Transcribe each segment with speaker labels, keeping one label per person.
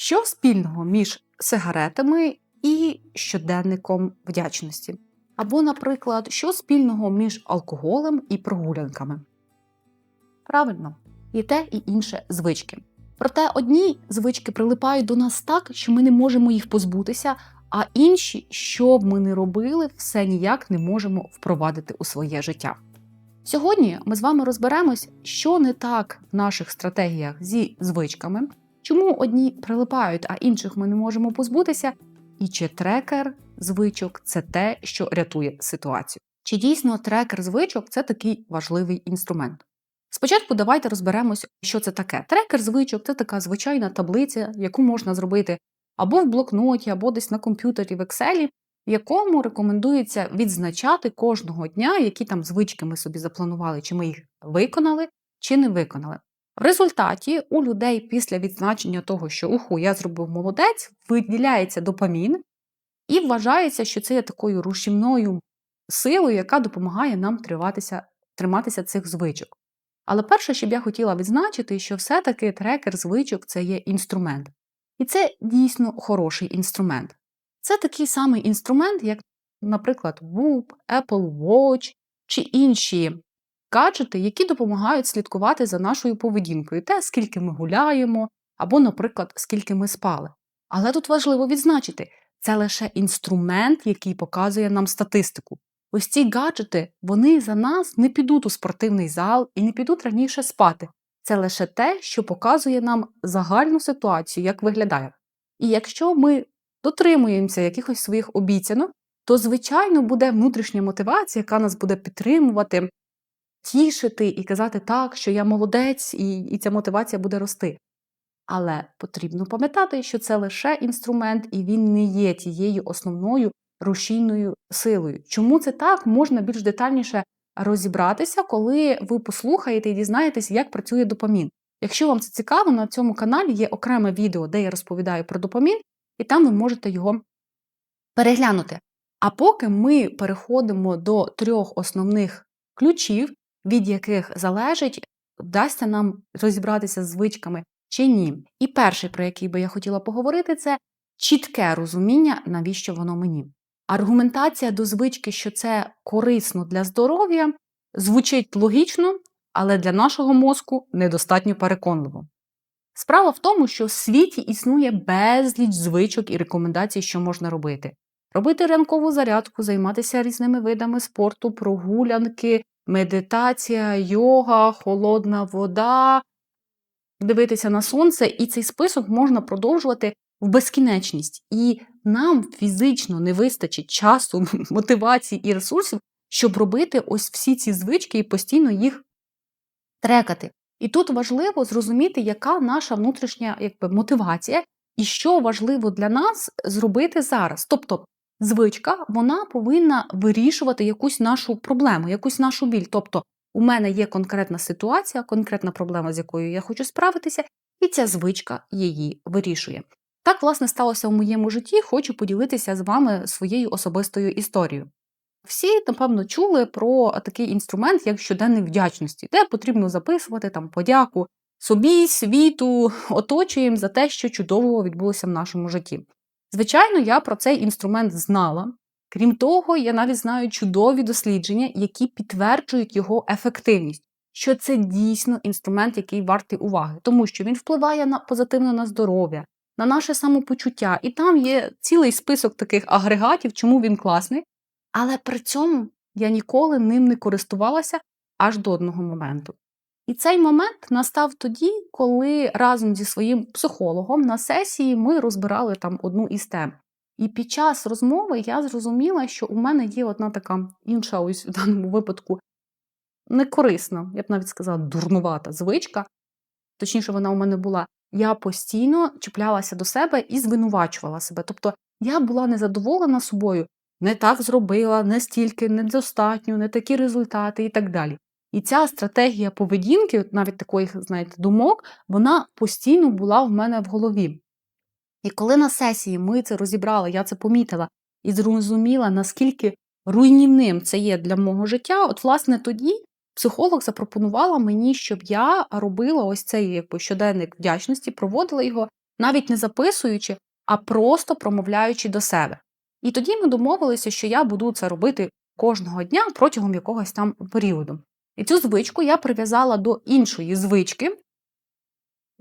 Speaker 1: Що спільного між сигаретами і щоденником вдячності? Або, наприклад, що спільного між алкоголем і прогулянками? Правильно, і те, і інше звички. Проте одні звички прилипають до нас так, що ми не можемо їх позбутися, а інші, що б ми не робили, все ніяк не можемо впровадити у своє життя. Сьогодні ми з вами розберемось, що не так в наших стратегіях зі звичками, чому одні прилипають, а інших ми не можемо позбутися, і чи трекер звичок це те, що рятує ситуацію. Чи дійсно трекер звичок це такий важливий інструмент? Спочатку давайте розберемось, що це таке. Трекер звичок це така звичайна таблиця, яку можна зробити або в блокноті, або десь на комп'ютері в Excel, в якому рекомендується відзначати кожного дня, які там звички ми собі запланували, чи ми їх виконали, чи не виконали. В результаті у людей після відзначення того, що уху, я зробив молодець, виділяється допамін, і вважається, що це є такою рушівною силою, яка допомагає нам триватися, триматися цих звичок. Але перше, що б я хотіла відзначити, що все-таки трекер звичок це є інструмент. І це дійсно хороший інструмент. Це такий самий інструмент, як, наприклад, Whoop, Apple Watch чи інші гаджети, які допомагають слідкувати за нашою поведінкою, те, скільки ми гуляємо, або, наприклад, скільки ми спали. Але тут важливо відзначити, це лише інструмент, який показує нам статистику. Ось ці гаджети, вони за нас не підуть у спортивний зал і не підуть раніше спати. Це лише те, що показує нам загальну ситуацію, як виглядає. І якщо ми дотримуємося якихось своїх обіцянок, то, звичайно, буде внутрішня мотивація, яка нас буде підтримувати, тішити і казати так, що я молодець, і, і ця мотивація буде рости. Але потрібно пам'ятати, що це лише інструмент, і він не є тією основною рушійною силою. Чому це так, можна більш детальніше розібратися, коли ви послухаєте і дізнаєтесь, як працює допамін. Якщо вам це цікаво, на цьому каналі є окреме відео, де я розповідаю про допамін, і там ви можете його переглянути. А поки ми переходимо до трьох основних ключів, від яких залежить, вдасться нам розібратися з звичками чи ні. І перший, про який би я хотіла поговорити, це чітке розуміння, навіщо воно мені. Аргументація до звички, що це корисно для здоров'я, звучить логічно, але для нашого мозку недостатньо переконливо. Справа в тому, що в світі існує безліч звичок і рекомендацій, що можна робити. Робити ранкову зарядку, займатися різними видами спорту, прогулянки, медитація, йога, холодна вода, дивитися на сонце, і цей список можна продовжувати в безкінечність. І нам фізично не вистачить часу, мотивації і ресурсів, щоб робити ось всі ці звички і постійно їх трекати. І тут важливо зрозуміти, яка наша внутрішня якби, мотивація, і що важливо для нас зробити зараз. Тобто, звичка вона повинна вирішувати якусь нашу проблему, якусь нашу біль. Тобто, у мене є конкретна ситуація, конкретна проблема, з якою я хочу справитися, і ця звичка її вирішує. Так, власне, сталося в моєму житті, хочу поділитися з вами своєю особистою історією. Всі, напевно, чули про такий інструмент, як щоденник вдячності, де потрібно записувати там подяку собі, світу, оточуєм за те, що чудового відбулося в нашому житті. Звичайно, я про цей інструмент знала. Крім того, я навіть знаю чудові дослідження, які підтверджують його ефективність, що це дійсно інструмент, який вартий уваги, тому що він впливає на позитивно на здоров'я, на наше самопочуття. І там є цілий список таких агрегатів, чому він класний. Але при цьому я ніколи ним не користувалася аж до одного моменту. І цей момент настав тоді, коли разом зі своїм психологом на сесії ми розбирали там одну із тем. І під час розмови я зрозуміла, що у мене є одна така інша, ось в даному випадку, некорисна, я б навіть сказала, дурнувата звичка. Точніше, вона у мене була. Я постійно чіплялася до себе і звинувачувала себе. Тобто я була незадоволена собою, не так зробила, не стільки, недостатньо, не такі результати і так далі. І ця стратегія поведінки, навіть таких, знаєте, думок, вона постійно була в мене в голові. І коли на сесії ми це розібрали, я це помітила і зрозуміла, наскільки руйнівним це є для мого життя, от, власне, тоді психолог запропонувала мені, щоб я робила ось цей якби, щоденник вдячності, проводила його навіть не записуючи, а просто промовляючи до себе. І тоді ми домовилися, що я буду це робити кожного дня протягом якогось там періоду. І цю звичку я прив'язала до іншої звички,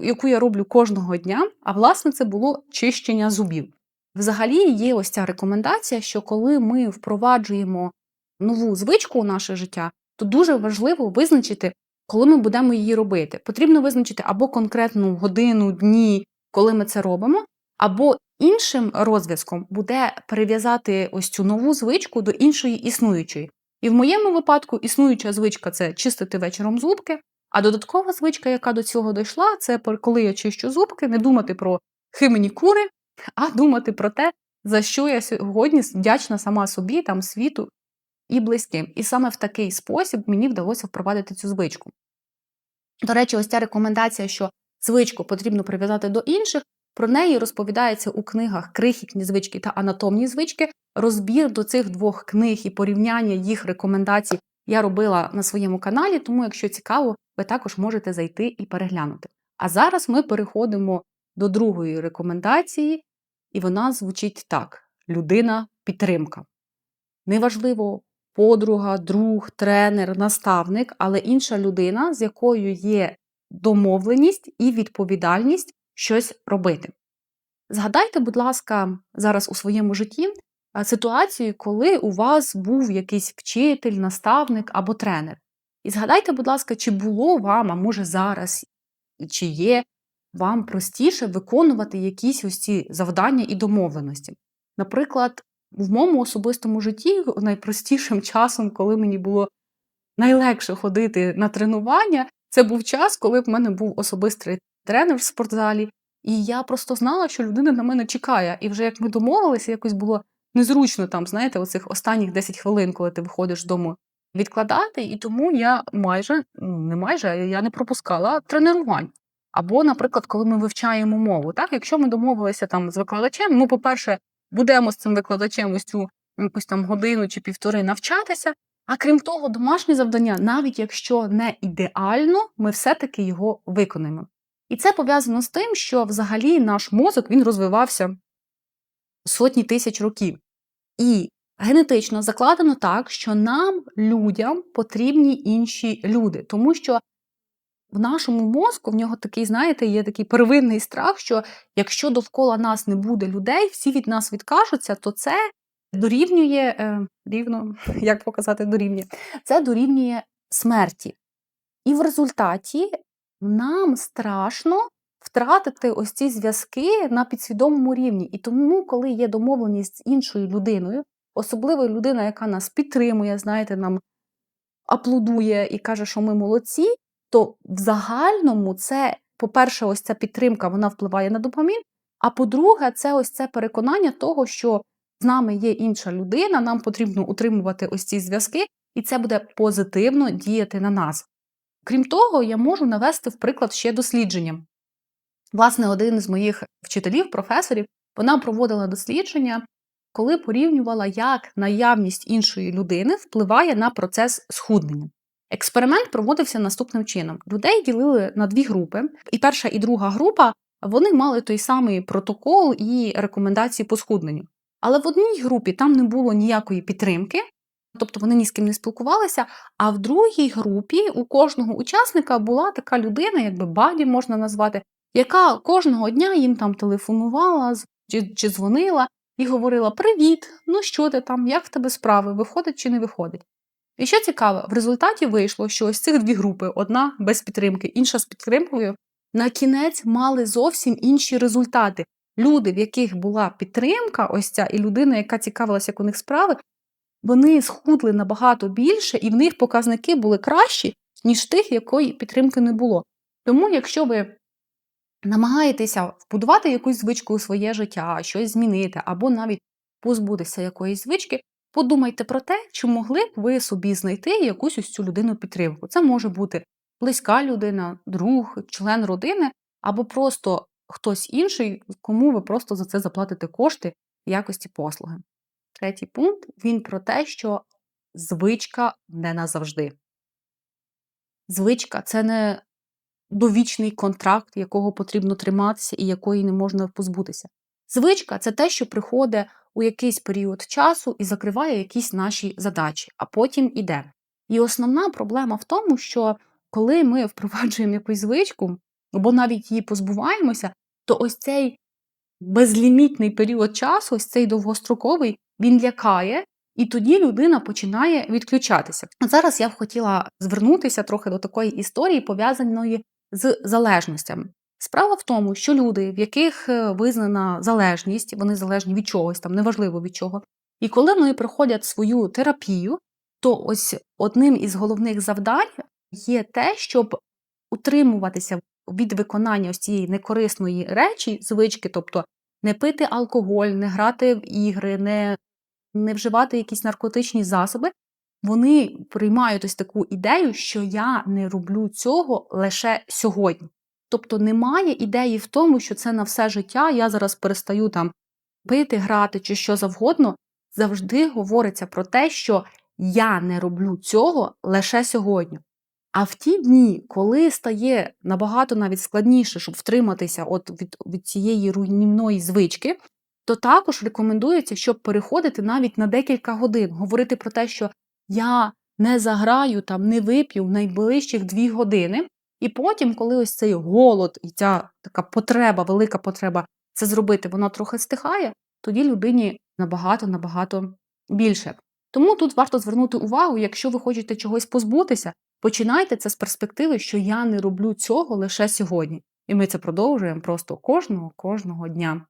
Speaker 1: яку я роблю кожного дня, а власне це було чищення зубів. Взагалі є ось ця рекомендація, що коли ми впроваджуємо нову звичку у наше життя, то дуже важливо визначити, коли ми будемо її робити. Потрібно визначити або конкретну годину, дні, коли ми це робимо, або іншим розв'язком буде перев'язати ось цю нову звичку до іншої існуючої. І в моєму випадку існуюча звичка це чистити вечором зубки, а додаткова звичка, яка до цього дійшла, це коли я чищу зубки, не думати про химені кури, а думати про те, за що я сьогодні вдячна сама собі, там світу і близьким. І саме в такий спосіб мені вдалося впровадити цю звичку. До речі, ось ця рекомендація, що звичку потрібно прив'язати до інших, про неї розповідається у книгах Крихітні звички та анатомні звички. Розбір до цих двох книг і порівняння їх рекомендацій я робила на своєму каналі, тому, якщо цікаво, ви також можете зайти і переглянути. А зараз ми переходимо до другої рекомендації, і вона звучить так: людина-підтримка. Неважливо, подруга, друг, тренер, наставник, але інша людина, з якою є домовленість і відповідальність щось робити. Згадайте, будь ласка, зараз у своєму житті ситуацію, коли у вас був якийсь вчитель, наставник або тренер. І згадайте, будь ласка, чи було вам, а може зараз, чи є вам простіше виконувати якісь ось ці завдання і домовленості. Наприклад, в моєму особистому житті найпростішим часом, коли мені було найлегше ходити на тренування, це був час, коли в мене був особистий тренер в спортзалі, і я просто знала, що людина на мене чекає. І вже як ми домовилися, якось було незручно там, знаєте, оцих останніх 10 хвилин, коли ти виходиш дому відкладати. І тому я майже не майже я не пропускала тренувань. Або, наприклад, коли ми вивчаємо мову, так якщо ми домовилися там з викладачем, ми, по-перше, будемо з цим викладачем ось цю якусь там годину чи півтори навчатися. А крім того, домашнє завдання, навіть якщо не ідеально, ми все-таки його виконаємо. І це пов'язано з тим, що взагалі наш мозок він розвивався сотні тисяч років. І генетично закладено так, що нам, людям, потрібні інші люди, тому що в нашому мозку в нього такий, знаєте, є такий первинний страх, що якщо довкола нас не буде людей, всі від нас відкажуться, то це дорівнює е, рівно, як показати дорівнює, це дорівнює смерті. І в результаті нам страшно втратити ось ці зв'язки на підсвідомому рівні. І тому, коли є домовленість з іншою людиною, особливо людина, яка нас підтримує, знаєте, нам аплодує і каже, що ми молодці, то в загальному це, по-перше, ось ця підтримка вона впливає на допамін. А по-друге, це ось це переконання того, що з нами є інша людина, нам потрібно утримувати ось ці зв'язки, і це буде позитивно діяти на нас. Крім того, я можу навести в приклад ще дослідження. Власне, один з моїх вчителів, професорів, вона проводила дослідження, коли порівнювала, як наявність іншої людини впливає на процес схуднення. Експеримент проводився наступним чином: людей ділили на дві групи, і перша і друга група вони мали той самий протокол і рекомендації по схудненню. Але в одній групі там не було ніякої підтримки, тобто вони ні з ким не спілкувалися. А в другій групі у кожного учасника була така людина, якби баді можна назвати, яка кожного дня їм там телефонувала чи, чи дзвонила і говорила: Привіт! Ну що ти там, як в тебе справи, виходить чи не виходить? І що цікаво, в результаті вийшло, що ось цих дві групи: одна без підтримки, інша з підтримкою, на кінець мали зовсім інші результати. Люди, в яких була підтримка, ось ця, і людина, яка цікавилася, як у них справи, вони схудли набагато більше, і в них показники були кращі, ніж тих, якої підтримки не було. Тому, якщо ви намагаєтеся вбудувати якусь звичку у своє життя, щось змінити, або навіть позбутися якоїсь звички, подумайте про те, чи могли б ви собі знайти якусь ось цю людину підтримку. Це може бути близька людина, друг, член родини, або просто хтось інший, кому ви просто за це заплатите кошти якості послуги. Третій пункт він про те, що звичка не назавжди. Звичка це не довічний контракт, якого потрібно триматися і якої не можна позбутися. Звичка це те, що приходить у якийсь період часу і закриває якісь наші задачі, а потім іде. І основна проблема в тому, що коли ми впроваджуємо якусь звичку, або навіть її позбуваємося, то ось цей безлімітний період часу, ось цей довгостроковий, він лякає, і тоді людина починає відключатися. Зараз я б хотіла звернутися трохи до такої історії, пов'язаної з залежностями. Справа в тому, що люди, в яких е, визнана залежність, вони залежні від чогось, там неважливо від чого. І коли вони проходять свою терапію, то ось одним із головних завдань є те, щоб утримуватися від виконання ось цієї некорисної речі, звички, тобто не пити алкоголь, не грати в ігри, не, не вживати якісь наркотичні засоби, вони приймають ось таку ідею, що я не роблю цього лише сьогодні. Тобто немає ідеї в тому, що це на все життя, я зараз перестаю там пити, грати чи що завгодно. Завжди говориться про те, що я не роблю цього лише сьогодні. А в ті дні, коли стає набагато навіть складніше, щоб втриматися от від, від цієї руйнівної звички, то також рекомендується, щоб переходити навіть на декілька годин, говорити про те, що я не заграю там, не вип'ю в найближчих дві години. І потім, коли ось цей голод і ця така потреба, велика потреба це зробити, вона трохи стихає, тоді людині набагато-набагато більше. Тому тут варто звернути увагу, якщо ви хочете чогось позбутися, починайте це з перспективи, що я не роблю цього лише сьогодні. І ми це продовжуємо просто кожного кожного дня.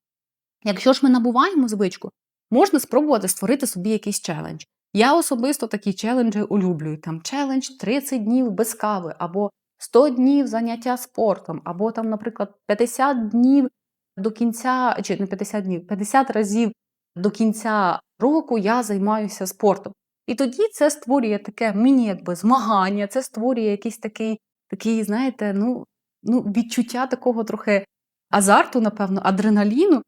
Speaker 1: Якщо ж ми набуваємо звичку, можна спробувати створити собі якийсь челендж. Я особисто такі челенджі улюблюю. Там челендж 30 днів без кави, або 100 днів заняття спортом, або там, наприклад, 50 днів до кінця, чи не 50 днів, 50 разів до кінця року я займаюся спортом. І тоді це створює таке міні якби змагання, це створює якийсь такий, такий, знаєте, ну, ну, відчуття такого трохи азарту, напевно, адреналіну.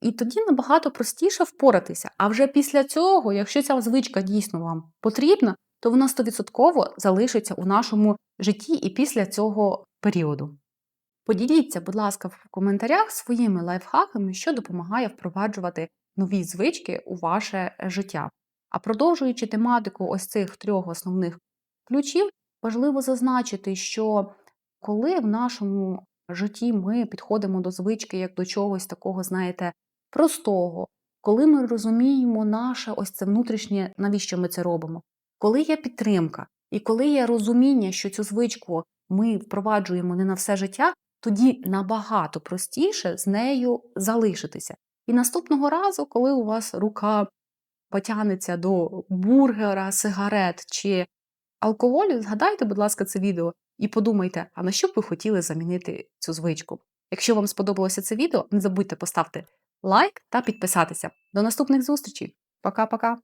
Speaker 1: І тоді набагато простіше впоратися. А вже після цього, якщо ця звичка дійсно вам потрібна, то вона стовідсотково залишиться у нашому житті і після цього періоду. Поділіться, будь ласка, в коментарях своїми лайфхаками, що допомагає впроваджувати нові звички у ваше життя. А продовжуючи тематику ось цих трьох основних ключів, важливо зазначити, що коли в нашому житті ми підходимо до звички як до чогось такого, знаєте, простого, коли ми розуміємо наше ось це внутрішнє, навіщо ми це робимо, коли є підтримка, і коли є розуміння, що цю звичку ми впроваджуємо не на все життя, тоді набагато простіше з нею залишитися. І наступного разу, коли у вас рука потягнеться до бургера, сигарет чи алкоголю, згадайте, будь ласка, це відео і подумайте, а на що б ви хотіли замінити цю звичку. Якщо вам сподобалося це відео, не забудьте поставити лайк та підписатися. До наступних зустрічей. Пока-пока!